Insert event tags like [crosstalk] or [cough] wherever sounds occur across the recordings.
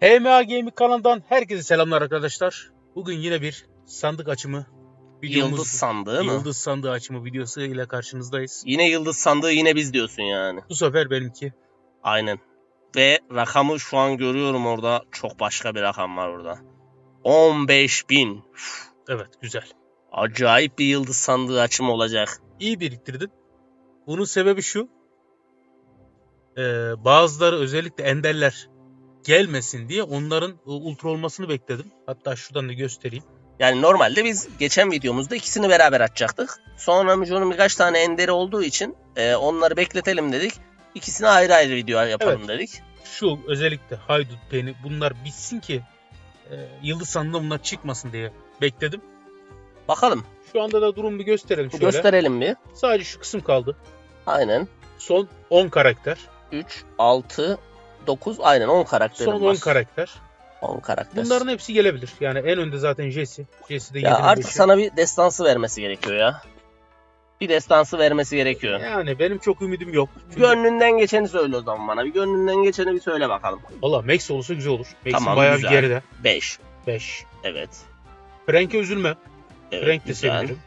HMA Gaming kanalından herkese selamlar arkadaşlar. Bugün yine bir sandık açımı videomuz. Yıldız sandığı mı? Yıldız sandığı açımı videosu ile karşınızdayız. Yine yıldız sandığı yine biz diyorsun yani. Bu sefer benimki. Aynen. Ve rakamı şu an görüyorum orada. Çok başka bir rakam var orada. 15 bin. Evet güzel. Acayip bir yıldız sandığı açımı olacak. İyi biriktirdin. Bunun sebebi şu. Ee, bazıları özellikle enderler gelmesin diye onların ultra olmasını bekledim. Hatta şuradan da göstereyim. Yani normalde biz geçen videomuzda ikisini beraber açacaktık. Sonra Müjo'nun birkaç tane enderi olduğu için e, onları bekletelim dedik. İkisini ayrı ayrı video yapalım dedik. Şu özellikle haydut peni bunlar bitsin ki e, yıldız sandığında bunlar çıkmasın diye bekledim. Bakalım. Şu anda da durum bir gösterelim şöyle. Gösterelim bir. Sadece şu kısım kaldı. Aynen. Son 10 karakter. 3, 6, 9 aynen 10 karakterim Son var. 10 karakter. 10 karakter. Bunların hepsi gelebilir. Yani en önde zaten Jesse. Jesse de Ya 7'nin artık beşi. sana bir destansı vermesi gerekiyor ya. Bir destansı vermesi gerekiyor. Yani benim çok ümidim yok. Çünkü Gönlünden geçeni söyle o zaman bana. Bir gönlünden geçeni bir söyle bakalım. Valla Max olursa güzel olur. Max'in Tamam, bayağı güzel. bir geride. 5. 5. Evet. Frank'e üzülme. Evet. Frank de güzel. sevinirim.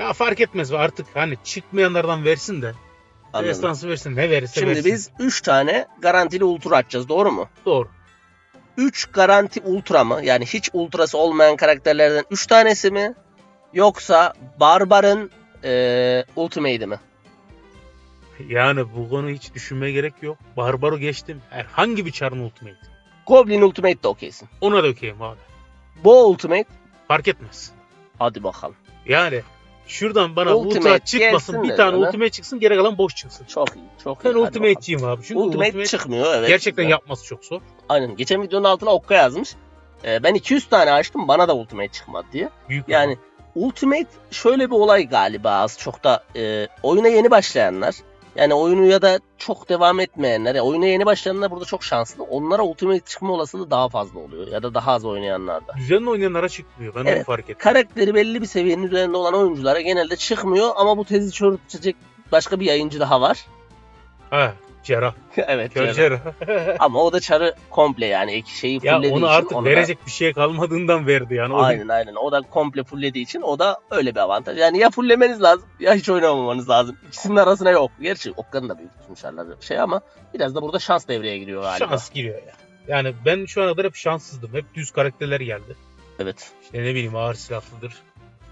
Ya fark etmez artık hani çıkmayanlardan versin de. Anladım. Destansı versin ne verirse Şimdi versin. biz 3 tane garantili ultra açacağız doğru mu? Doğru. 3 garanti ultra mı? Yani hiç ultrası olmayan karakterlerden 3 tanesi mi? Yoksa Barbar'ın eee Ultimate'i mi? Yani bu konu hiç düşünmeye gerek yok. Barbaro geçtim. Herhangi bir çarın ultimate. Goblin Ultimate de okeysin. Ona da okeyim abi. Bo Ultimate Fark etmez. hadi bakalım. Yani şuradan bana Ultimate ultra çıkmasın. Bir tane ultimate çıksın geri kalan boş çıksın. Çok iyi. Çok iyi. Ben ultimate'ciyim abi. Çünkü. Ultimate, ultimate, çıkmıyor evet. gerçekten Güzel. yapması çok zor. Aynen. Geçen videonun altına Okka yazmış. Ee, ben 200 tane açtım bana da Ultimate çıkmadı diye. Büyük Yani Ultimate şöyle bir olay galiba az çok da e, oyuna yeni başlayanlar yani oyunu ya da çok devam etmeyenler yani oyuna yeni başlayanlar burada çok şanslı. Onlara Ultimate çıkma olasılığı daha fazla oluyor ya da daha az oynayanlarda. Düzenli oynayanlara çıkmıyor. Ben onu Evet. fark ettim. Karakteri belli bir seviyenin üzerinde olan oyunculara genelde çıkmıyor ama bu tezi çürütecek başka bir yayıncı daha var. Ha, cerrah. [laughs] evet. Kör cerrah. [laughs] Ama o da çarı komple yani iki şeyi ya fullediği onu için artık onu da- verecek bir şey kalmadığından verdi yani. O da- Aynen aynen. O da komple fulllediği için o da öyle bir avantaj. Yani ya fulllemeniz lazım ya hiç oynamamanız lazım. İkisinin arasına yok. Gerçi Okka'nın da büyük tutmuşlarlar şey ama biraz da burada şans devreye giriyor galiba. Şans giriyor ya. Yani ben şu ana kadar hep şanssızdım. Hep düz karakterler geldi. Evet. İşte ne bileyim ağır silahlıdır.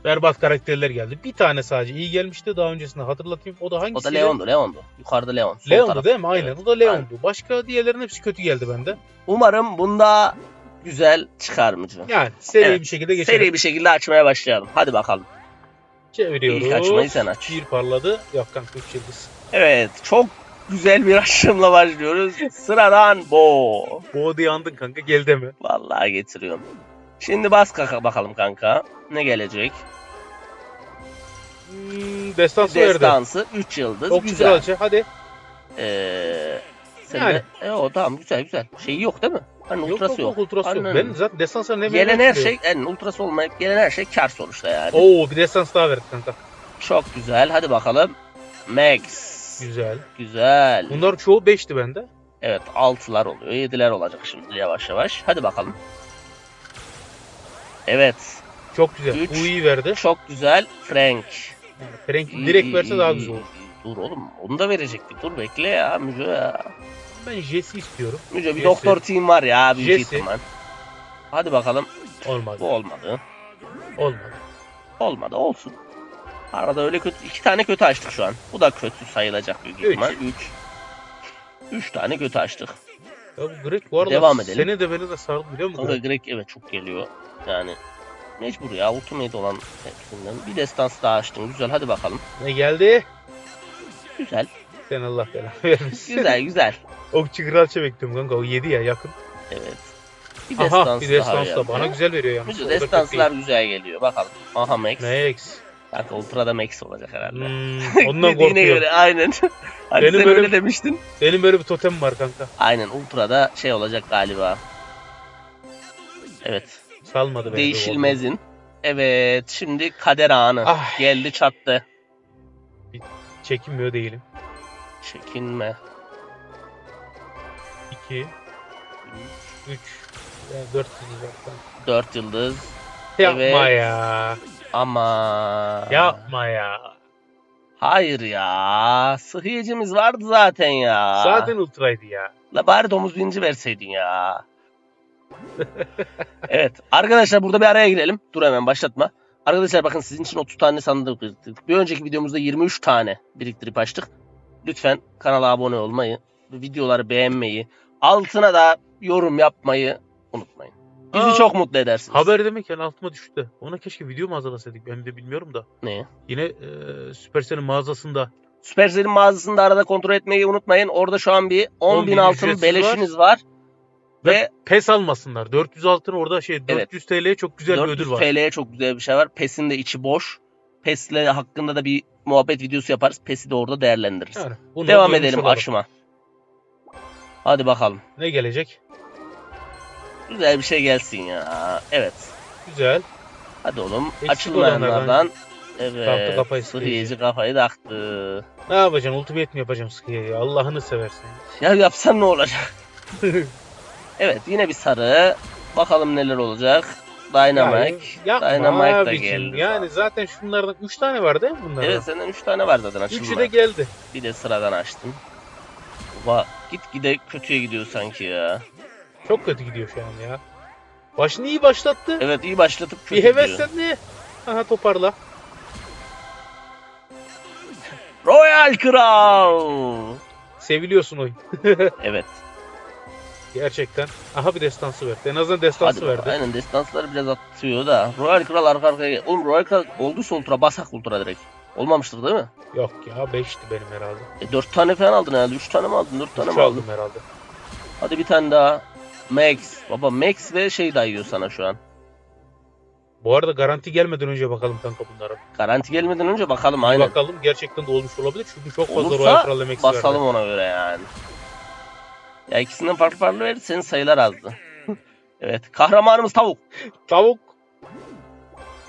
Berbat karakterler geldi. Bir tane sadece iyi gelmişti daha öncesinde hatırlatayım. O da hangisi? O da Leon'du Leon'du. Yukarıda Leon. Sol Leon'du taraf. değil mi? Aynen. Evet. O da Leon'du. Başka diğerlerin hepsi kötü geldi bende. Umarım bunda güzel çıkar Mücü. Yani seri Evet. bir şekilde geçelim. Seri bir şekilde açmaya başlayalım. Hadi bakalım. Çeviriyoruz. İlk açmayı sen aç. Bir parladı. Yok kanka 3 yıldız. Evet. Çok güzel bir [laughs] açımla başlıyoruz. Sıradan Bo. Boğdu yandın kanka gel deme. Vallahi getiriyorum. Şimdi bas kaka bakalım kanka. Ne gelecek? Hmm, destansı verdi. Destansı 3 yıldız. Çok güzel. kraliçe. Hadi. Ee, sen Yani. de, e, o tamam güzel güzel. Şeyi yok değil mi? Hani Yok ultrası yok, yok. yok ultrası yok. Aynen. Ben zaten destansa ne Gelen her şey, yani ultrası olmayıp gelen her şey kar sonuçta yani. Oo bir destans daha verdi kanka. Çok güzel. Hadi bakalım. Max. Güzel. Güzel. Bunlar çoğu 5'ti bende. Evet 6'lar oluyor. 7'ler olacak şimdi yavaş yavaş. Hadi bakalım. Evet. Çok güzel. Üç. İyi verdi. Çok güzel. Frank. Yani Frank'in direkt verse daha güzel olur. Dur oğlum. Onu da verecektik. Dur bekle ya Müco ya. Ben Jesse istiyorum. Müco bir Jesse. doktor team var ya büyük Jesse. ihtimal. Hadi bakalım. Olmadı. Bu olmadı. Olmadı. Olmadı olsun. Arada öyle kötü iki tane kötü açtık şu an. Bu da kötü sayılacak büyük Üç. ihtimal. 3. 3 tane kötü açtık. Ya bu Greg bu arada Devam edelim. seni de beni de sardı biliyor musun? Kanka Greg? Greg evet çok geliyor. Yani mecbur ya ultimate olan hepsinden. Bir destans daha açtın. Güzel hadi bakalım. Ne geldi? Güzel. Sen Allah belanı vermesin. Güzel güzel. [laughs] Okçu kraliçe bekliyorum kanka. O 7 ya yakın. Evet. Bir Aha destans bir daha destans da geldi. bana güzel veriyor yalnız. Müco O da destanslar güzel geliyor. Bakalım. Aha Max. Max. Kanka Ultra'da Max olacak herhalde. Hmm, ondan [laughs] korkuyorum. göre aynen. [laughs] hani Benim sen böyle- öyle demiştin. Benim böyle bir totem var kanka. Aynen Ultra'da şey olacak galiba. Evet. Salmadı beni. de Değişilmezin. Evet. Şimdi kader anı. Ah. Geldi çattı. Çekinmiyor değilim. Çekinme. 2 3 yani 4 yıldız var. Tamam. 4 yıldız. Yapma Evet. ya. Ama. Yapma ya. Hayır ya. Sıhhiyecimiz vardı zaten ya. Zaten ultraydı ya. La bari domuz birinci verseydin ya. [laughs] evet. Arkadaşlar burada bir araya girelim. Dur hemen başlatma. Arkadaşlar bakın sizin için 30 tane sandık biriktirdik. Bir önceki videomuzda 23 tane biriktirip açtık. Lütfen kanala abone olmayı, videoları beğenmeyi, altına da yorum yapmayı unutmayın. Bizi Aa, çok mutlu edersiniz. Haber demek yani altıma düştü. Ona keşke video mu hazırlasaydık ben de bilmiyorum da. Ne? Yine e, Supercell'in mağazasında Supercell'in mağazasında arada kontrol etmeyi unutmayın. Orada şu an bir 10 bin 10.000 altın beleşiniz var. Ve pes almasınlar. 400 altın orada şey Evet. 400 TL'ye çok güzel bir 400 ödül var. TL'ye çok güzel bir şey var. PES'in de içi boş. PES'le hakkında da bir muhabbet videosu yaparız. PES'i de orada değerlendiririz. Yani Devam edelim aşıma. Hadi bakalım. Ne gelecek? Güzel bir şey gelsin ya. Evet. Güzel. Hadi oğlum. Eksik Açılmayanlardan. Evet. taktı kafayı Sıhhiyeci kafayı taktı. Ne yapacaksın? Ultimate mi yapacağım Skia'yı? Allah'ını seversen. Ya yapsan ne olacak? [laughs] Evet yine bir sarı. Bakalım neler olacak. Dynamic. Yapma Dynamite da geldi. Yani zaten şunlardan 3 tane var değil mi bunlardan? Evet senden 3 tane var zaten açılma. Üçü de geldi. Bir de sıradan açtım. Baba git gide kötüye gidiyor sanki ya. Çok kötü gidiyor şu an ya. Başını iyi başlattı. Evet iyi başlatıp kötü bir gidiyor. heveslendi. Aha toparla. Royal Kral. Seviliyorsun oyun. [laughs] Evet. Gerçekten. Aha bir destansı verdi. En azından destansı Hadi verdi. Aynen destansları biraz atıyor da. Royal Kral arka arkaya. Oğlum Royal Kral olduysa ultra basak ultra direkt. Olmamıştır değil mi? Yok ya 5'ti benim herhalde. E 4 tane falan aldın herhalde. 3 tane mi aldın? 4 tane Üç mi aldın? aldım herhalde. Hadi bir tane daha. Max. Baba Max ve şey dayıyor sana şu an. Bu arada garanti gelmeden önce bakalım kanka bunlara. Garanti gelmeden önce bakalım aynen. Bakalım gerçekten de olmuş olabilir. Çünkü çok fazla Olursa Royal Kral Max Basalım ona göre yani. Ya ikisinden farklı farklı verdi. Senin sayılar azdı. [laughs] evet. Kahramanımız tavuk. Tavuk.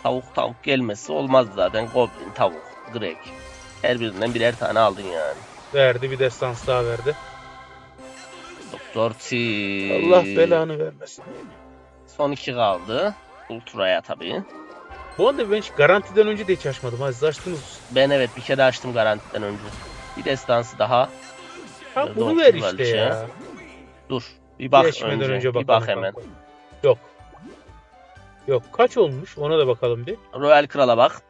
Tavuk tavuk gelmesi olmaz zaten. Goblin, tavuk, Greg. Her birinden birer tane aldın yani. Verdi bir destans daha verdi. T. Allah belanı vermesin. Son iki kaldı. Ultra'ya tabii. Bu anda ben hiç garantiden önce de hiç açmadım. Ha siz açtınız. Ben evet bir kere açtım garantiden önce. Bir destansı daha. Ha bunu da ver işte şey. ya. Dur. Bir bak Geçmeden önce. önce bir bakalım bak hemen. kanka. Yok. Yok. Kaç olmuş? Ona da bakalım bir. Royal Kral'a bak.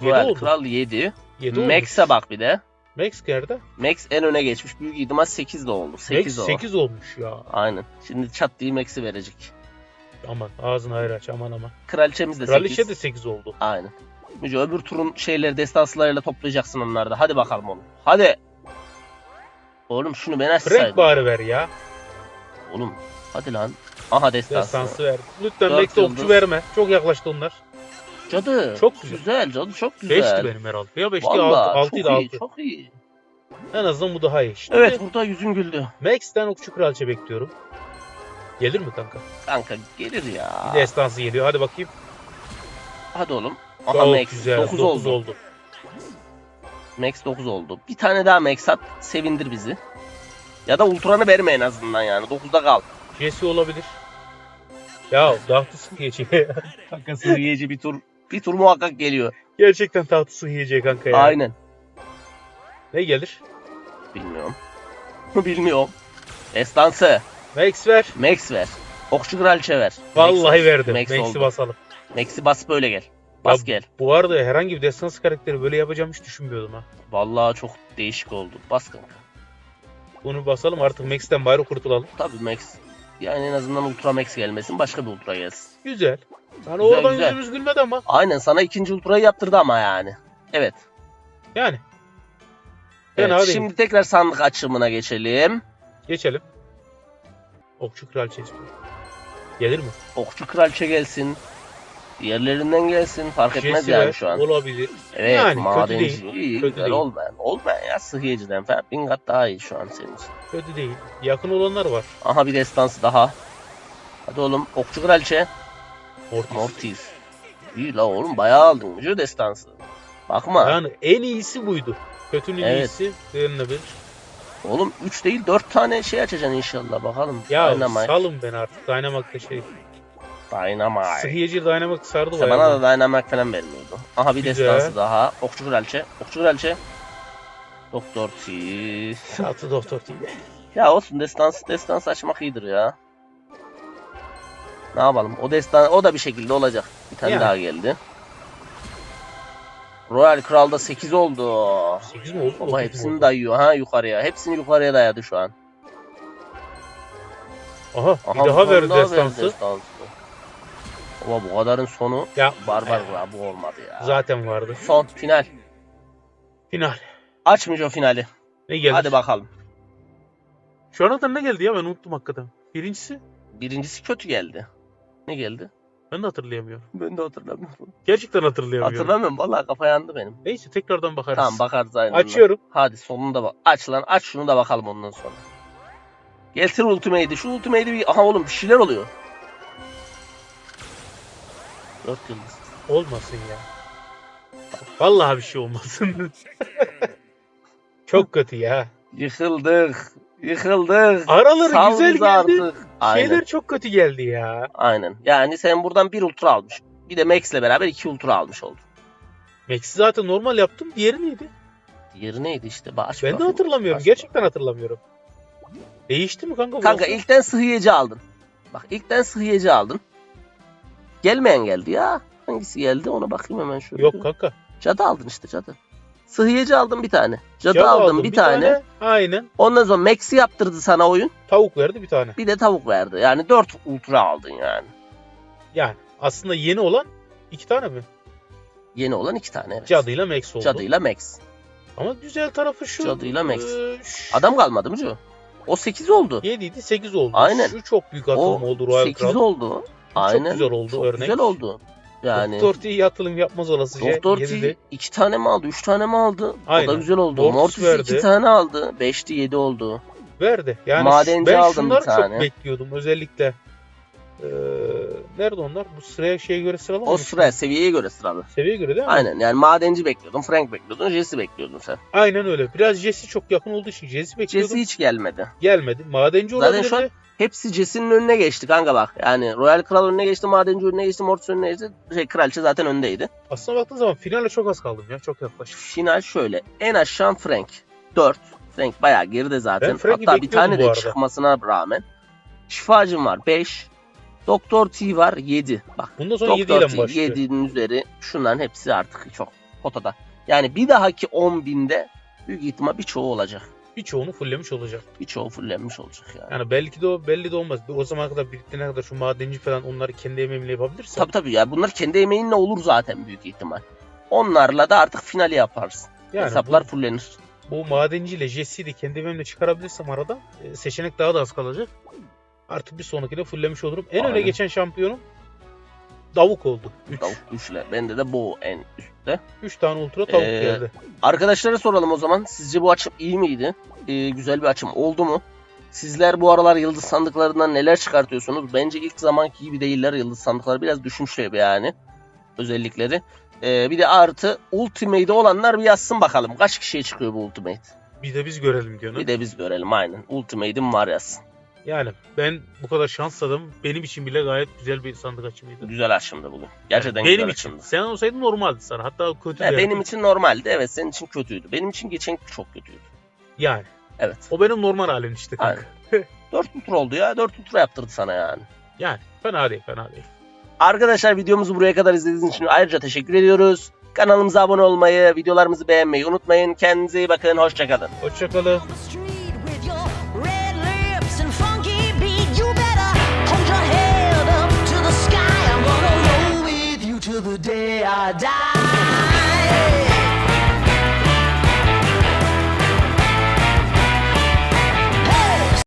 Yedi Royal oldu. Kral 7. 7 olmuş. Max'e bak bir de. Max nerede? Max en öne geçmiş. Büyük ihtimal 8 de oldu. 8 Max o. 8 olmuş ya. Aynen. Şimdi çat diye Max'i verecek. Aman ağzını hayır aç aman aman. Kraliçemiz de 8. Kraliçe de 8 oldu. Aynen. Müce öbür turun şeyleri destanslarıyla toplayacaksın onları da. Hadi bakalım oğlum. Hadi. Oğlum şunu ben Frank açsaydım. bari ver ya. Oğlum. Hadi lan. Aha destansı. Destansı ver. Lütfen Max'e okçu verme. Çok yaklaştı onlar. Cadı. Çok güzel. Güzel cadı çok güzel. 5'ti benim herhalde. Ya 5'ti 6. Valla 6'ydı çok iyi 6. çok iyi. En azından bu daha iyi. Şimdi Evet burada yüzün güldü. Max'ten okçu kraliçe bekliyorum. Gelir mi kanka? Kanka gelir ya. Bir destansı geliyor. Hadi bakayım. Hadi oğlum. Aha Çok Max güzel. 9 9 oldu. oldu. Max 9 oldu. Bir tane daha Max at sevindir bizi. Ya da Ultran'ı verme en azından yani. 9'da kal. Jesse olabilir. Ya tahtı yiyecek. Kanka sığıyıcı bir tur. Bir tur muhakkak geliyor. Gerçekten tahtı yiyecek kanka ya. Aynen. Ne gelir? Bilmiyorum. [laughs] Bilmiyorum. Destansı. Max ver. Max ver. Okçu kraliçe ver. Vallahi Max, verdim. Max Max'i oldu. basalım. Max'i bas böyle gel. Bas Ya- gel. Bu arada herhangi bir destans karakteri böyle yapacağım hiç düşünmüyordum ha. Vallahi çok değişik oldu. Bas kanka. Bunu basalım artık Max'ten bari kurtulalım. Tabii Max. Yani en azından Ultra Max gelmesin. Başka bir Ultra gelsin. Güzel. Yani Güzel, oradan güzel. yüzümüz gülmedi ama. Aynen sana ikinci Ultra'yı yaptırdı ama yani. Evet. Yani. evet. Değil. Şimdi tekrar sandık açımına geçelim. Geçelim. Okçu kraliçe istiyorum. Gelir mi? Okçu kraliçe gelsin. Diğerlerinden gelsin. Fark etmez Jesse yani ver. şu an. Olabilir. Evet Yani kötü madenci. değil. İyi Kötü güzel değil. olmayan. Olmayan ya sıhhiyeciden falan. Bin kat daha iyi şu an senin için. Kötü değil. Yakın olanlar var. Aha bir destansı daha. Hadi oğlum okçu kraliçe. Mortis. Mortis. İyi la oğlum bayağı aldın. Müce destansı. Bakma. Yani en iyisi buydu. Kötünün Evet. iyisi denilebilir. Oğlum 3 değil 4 tane şey açacaksın inşallah bakalım. Ya Dynamite. salın beni artık. Dynamite'da şey. Dynamite. Sıhhiyeci Dynamite sardı İşte bayağı. bana da Dynamite falan vermiyordu. Aha bir Güzel. destansı daha. Okçu Kraliçe. Okçu Kraliçe. Doktor T. [laughs] Altı doktor değil. Ya olsun destans destans açmak iyidir ya. Ne yapalım? O destan o da bir şekilde olacak. Bir tane Yani. daha geldi. Royal Kral'da 8 oldu. 8 mi oldu? Baba hepsini oldu? dayıyor ha yukarıya. Hepsini yukarıya dayadı şu an. Aha, Aha, bir daha verdi destansı. destansı. Baba bu kadarın sonu Ya barbar ya, bu olmadı ya. zaten vardı. Son final. Final. Açmayacağım finali. Ne geldi? Hadi bakalım. Şu ana kadar ne geldi ya ben unuttum hakikaten. Birincisi Birincisi kötü geldi. Ne geldi? ben de hatırlayamıyorum. Ben de hatırlamıyorum. Gerçekten hatırlayamıyorum. Hatırlamıyorum. Vallahi kafa yandı benim. Neyse tekrardan bakarız. Tamam bakarız aynen. Açıyorum. Hadi sonunda bak. Aç lan aç şunu da bakalım ondan sonra. Getir ultimate'i. Şu ultimate'i bir... Aha oğlum bir şeyler oluyor. Dört yıldız. Olmasın ya. Vallahi bir şey olmasın. [laughs] Çok kötü ya. Yıkıldık. Yıkıldık. Araları Sal güzel bizi geldi. artık. Aynen. Şeyler çok kötü geldi ya. Aynen. Yani sen buradan bir ultra almış. Bir de Max'le beraber iki ultra almış oldun. Max'i zaten normal yaptım. Diğeri neydi? Diğeri neydi işte? Aç Ben de bakayım. hatırlamıyorum. Aç Gerçekten hatırlamıyorum. Değişti mi kanka? Kanka burası? ilkten sıhhiyeci aldın. Bak ilkten sıhhiyeci aldın. Gelmeyen geldi ya. Hangisi geldi ona bakayım hemen şöyle. Yok kanka. Cadı aldın işte cadı. Sıhhiyeci aldın bir tane. Cadı, Cadı aldım bir, tane. Aynen. Ondan sonra Max'i yaptırdı sana oyun. Tavuk verdi bir tane. Bir de tavuk verdi. Yani 4 ultra aldın yani. Yani aslında yeni olan iki tane mi? Yeni olan iki tane evet. Cadıyla Max oldu. Cadıyla Max. Ama güzel tarafı şu. Cadıyla Max. e, şu- Adam kalmadı mı Joe? O 8 oldu. 7 idi 8 oldu. Aynen. Şu çok büyük atılım O oldu Royal 8 Kral. oldu. Aynen. güzel oldu Çok örnek. güzel oldu. Yani Doktor T iyi atılım yapmaz olası şey. Doktor T de. 2 tane mi aldı? 3 tane mi aldı? O da Aynen. güzel oldu. Mortis Mortis verdi. 2 tane aldı. 5'ti 7 oldu. verdi. Yani Madenci ben aldım şunları bir tane. çok bekliyordum. Özellikle e, nerede onlar? Bu sıraya şeye göre O sıralamamış. sıra seviyeye göre sıralı. Seviyeye göre değil mi? Aynen yani madenci bekliyordun, Frank bekliyordun, Jesse bekliyordun sen. Aynen öyle. Biraz Jesse çok yakın olduğu için Jesse bekliyordum. Jesse hiç gelmedi. Gelmedi. Madenci Zaten olabilirdi. şu an- Hepsi Jesse'nin önüne geçti kanka bak. Yani Royal Kral önüne geçti, Madenci önüne geçti, Mortis önüne geçti. Şey, Kraliçe zaten öndeydi. Aslına baktığın zaman finale çok az kaldım ya. Çok yaklaşık. Final şöyle. En aşağı Frank. 4. Frank bayağı geride zaten. Ben Frank'i Hatta bir bekliyordum tane bu de arada. çıkmasına rağmen. Şifacım var 5. Doktor T var 7. Bak Bundan sonra 7 Doktor ile T mi başlıyor? 7'nin üzeri şunların hepsi artık çok potada. Yani bir dahaki 10 binde büyük ihtimal birçoğu olacak. Birçoğunu fulllemiş olacak. Birçoğu fullenmiş olacak yani. Yani belki de o belli de olmaz. O zamana kadar biriktirene kadar şu madenci falan onları kendi emeğimle yapabilirsen. Tabii tabii ya bunlar kendi emeğinle olur zaten büyük ihtimal. Onlarla da artık finali yaparsın. yani Hesaplar fullenir. bu, bu madenciyle Jesse'yi de kendi emeğimle çıkarabilirsem arada e, seçenek daha da az kalacak. Artık bir sonrakine fulllemiş olurum. En öne Aynen. geçen şampiyonum Davuk oldu. 3. Tavuk güçle. Bende de bu en üstte. 3 tane ultra tavuk Ee, geldi. Arkadaşlara soralım o zaman. Sizce bu açım iyi miydi? Ee, güzel bir açım oldu mu? Sizler bu aralar yıldız sandıklarından neler çıkartıyorsunuz? Bence ilk zamanki gibi değiller yıldız sandıkları. Biraz düşmüşler yani özellikleri. Ee, bir de artı Ultimate'de olanlar bir yazsın bakalım. Kaç kişiye çıkıyor bu Ultimate? Bir de biz görelim diyorsun. Bir de biz görelim aynen. Ultimate'im var yazsın. Yani ben bu kadar şansladım. Benim için bile gayet güzel bir sandık açımıydı. Güzel açımdı bugün. Gerçekten Yani benim güzel için. açımdı. Sen olsaydın normaldi sana. Hatta kötü de. benim için normaldi. Evet senin için kötüydü. Benim için geçen çok kötüydü. Yani. Evet. O benim normal halim işte kanka. 4 tur oldu ya. 4 tur yaptırdı sana yani. Yani fena değil fena değil. Arkadaşlar videomuzu buraya kadar izlediğiniz için ayrıca teşekkür ediyoruz. Kanalımıza abone olmayı, videolarımızı beğenmeyi unutmayın. Kendinize iyi bakın. Hoşçakalın. Hoşçakalın. die.